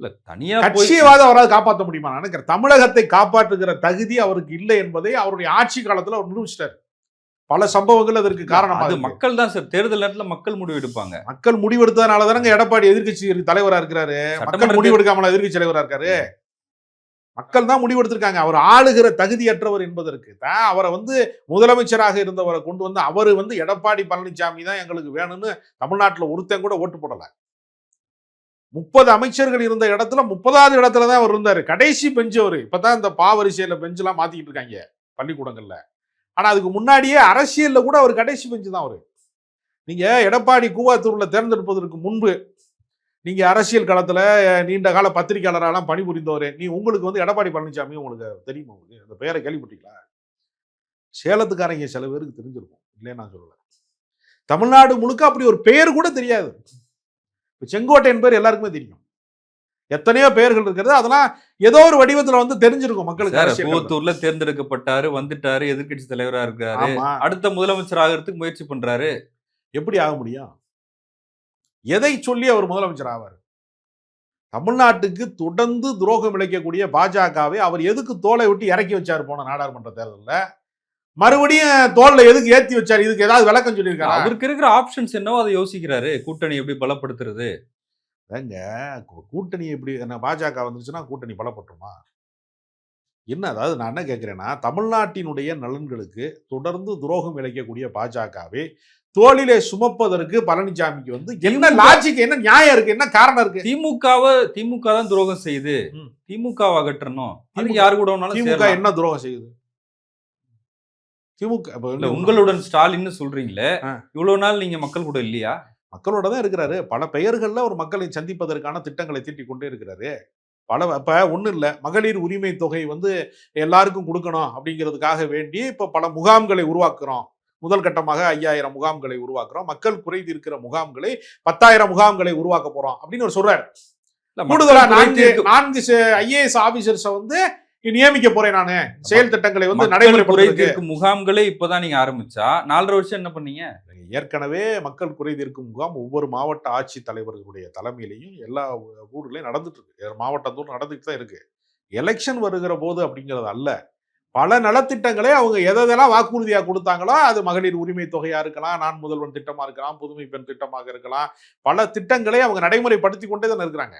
இல்ல தனியா போய் கட்சியவாத அவரால் காப்பாற்ற முடியுமா? நான் நினைக்கிறேன். தமிழகத்தை காப்பாற்றுகிற தகுதி அவருக்கு இல்லை என்பதை அவருடைய ஆட்சி காலத்துல அவர் நிரூபிச்சிட்டார். பல சம்பவங்கள் அதற்கு காரணமாக அது. மக்கள் தான் சார். தேர்தல் நேரத்துல மக்கள் முடிவு எடுப்பாங்க மக்கள் முடிவெடுத்ததுனால தானங்க எடப்பாடி எதிர்க்கட்சி தலைவரா இருக்கிறாரு. மக்கள் முடிவெடுக்காமல எதிர்க்கட்சி தலைவரா இருக்காரு? மக்கள் தான் முடிவெடுத்திருக்காங்க. அவர் ஆளுகிற தகுதியற்றவர் என்பதற்கு. தான் அவரை வந்து முதலமைச்சராக இருந்தவரை கொண்டு வந்து அவர் வந்து எடப்பாடி பழனிசாமி தான் எங்களுக்கு வேணும்னு தமிழ்நாட்டுல ஒருத்தன் கூட ஓட்டு போடல. முப்பது அமைச்சர்கள் இருந்த இடத்துல முப்பதாவது இடத்துல தான் அவர் இருந்தார். கடைசி பெஞ்சு அவர். இப்போ தான் இந்த பாவரிசையில் பெஞ்செலாம் மாற்றிக்கிட்டு இருக்காங்க பள்ளிக்கூடங்களில். ஆனால் அதுக்கு முன்னாடியே அரசியலில் கூட அவர் கடைசி பெஞ்சு தான் அவர். நீங்கள் எடப்பாடி கூவாத்தூரில் தேர்ந்தெடுப்பதற்கு முன்பு நீங்கள் அரசியல் களத்தில் நீண்ட கால பத்திரிகையாளரெல்லாம் பணிபுரிந்தவர். நீ உங்களுக்கு வந்து எடப்பாடி பழனிசாமி உங்களுக்கு தெரியுமா? உங்களுக்கு அந்த பெயரை கேள்விப்பட்டீங்களா? சேலத்துக்காரங்க சில பேருக்கு தெரிஞ்சிருக்கும். இல்லையே நான் சொல்லலை. தமிழ்நாடு முழுக்க அப்படி ஒரு பெயர் கூட தெரியாது. இப்ப செங்கோட்டையன் பேர் எல்லாருக்குமே தெரியும். எத்தனையோ பெயர்கள் இருக்கிறது. அதெல்லாம் ஏதோ ஒரு வடிவத்துல வந்து தெரிஞ்சிருக்கும் மக்களுக்கு. கூவத்தூர்ல தேர்ந்தெடுக்கப்பட்டாரு வந்துட்டாரு எதிர்க்கட்சி தலைவரா இருக்காரு அடுத்த முதலமைச்சர் ஆகிறதுக்கு முயற்சி பண்றாரு. எப்படி ஆக முடியும்? எதை சொல்லி அவர் முதலமைச்சர் ஆவார்? தமிழ்நாட்டுக்கு தொடர்ந்து துரோகம் இழைக்கக்கூடிய பாஜகவை அவர் எதுக்கு தோலை விட்டு இறக்கி வச்சாரு போன நாடாளுமன்ற தேர்தல்ல? மறுபடியும் தோல்ல எதுக்கு ஏத்தி வச்சாரு? இதுக்கு ஏதாவது விளக்கம் சொல்லியிருக்காரு? அவருக்கு இருக்கிற ஆப்ஷன்ஸ் என்னவோ அதை யோசிக்கிறாரு. கூட்டணி எப்படி பலப்படுத்துறது? ஏங்க கூட்டணி எப்படி என்ன பாஜக வந்துச்சுன்னா கூட்டணி பலப்பட்டுருமா? என்ன அதாவது நான் என்ன கேட்கிறேன்னா தமிழ்நாட்டினுடைய நலன்களுக்கு தொடர்ந்து துரோகம் இழைக்கக்கூடிய பாஜகவை தோளிலே சுமப்பதற்கு பழனிசாமிக்கு வந்து என்ன திமுக லாஜிக் என்ன நியாயம் இருக்கு? என்ன காரணம் இருக்கு? திமுகவை திமுக தான் துரோகம் செய்யுது. ம். திமுகவை அகற்றணும். திமுக யாரு கூட திமுக. என்ன துரோகம் செய்யுது? திமுக உங்களுடன் ஸ்டாலின்னு சொல்றீங்களே. இவ்வளவு நாள் நீங்க மக்கள் கூட இல்லையா? மக்களோட தான் இருக்கிறாரு. பல பெயர்கள்ல ஒரு மக்களை சந்திப்பதற்கான திட்டங்களை தீட்டிக் கொண்டே இருக்கிறாரு. பல இப்ப ஒண்ணும் இல்ல மகளிர் உரிமை தொகை வந்து எல்லாருக்கும் கொடுக்கணும் அப்படிங்கிறதுக்காக வேண்டி இப்ப பல முகாம்களை உருவாக்குறோம். முதல் கட்டமாக ஐயாயிரம் முகாம்களை உருவாக்குறோம். மக்கள் குறை தீர்க்கிற முகாம்களை பத்தாயிரம் முகாம்களை உருவாக்க போறோம் அப்படின்னு ஒரு சொல்றாரு. கூடுதலா நான்கு ஐஏஎஸ் ஆபீசர்ஸ வந்து நியமிக்க போறேன் நானு. செயல் திட்டங்களை வந்து நடைமுறைப்படுத்துறதுக்கு. முகாம்களே இப்பதான் நீங்க ஆரம்பிச்சா நாலரை வருஷம் என்ன பண்ணீங்க? ஏற்கனவே மக்கள் குறை தீர்க்கும் முகாம் ஒவ்வொரு மாவட்ட ஆட்சி தலைவர்களுடைய தலைமையிலையும் எல்லா ஊ- ஊர்லயும் நடந்துட்டு இருக்கு மாவட்டத்தோறும் நடந்துட்டு தான் இருக்கு. எலெக்ஷன் வருகிற போது அப்படிங்கிறது அல்ல. பல நலத்திட்டங்களை அவங்க எதெல்லாம் வாக்குறுதியா கொடுத்தாங்களோ அது மகளிர் உரிமை தொகையா இருக்கலாம் நான் முதல்வன் திட்டமா இருக்கலாம் புதுமை பெண் திட்டமாக இருக்கலாம் பல திட்டங்களை அவங்க நடைமுறைப்படுத்தி கொண்டே தானே இருக்கிறாங்க.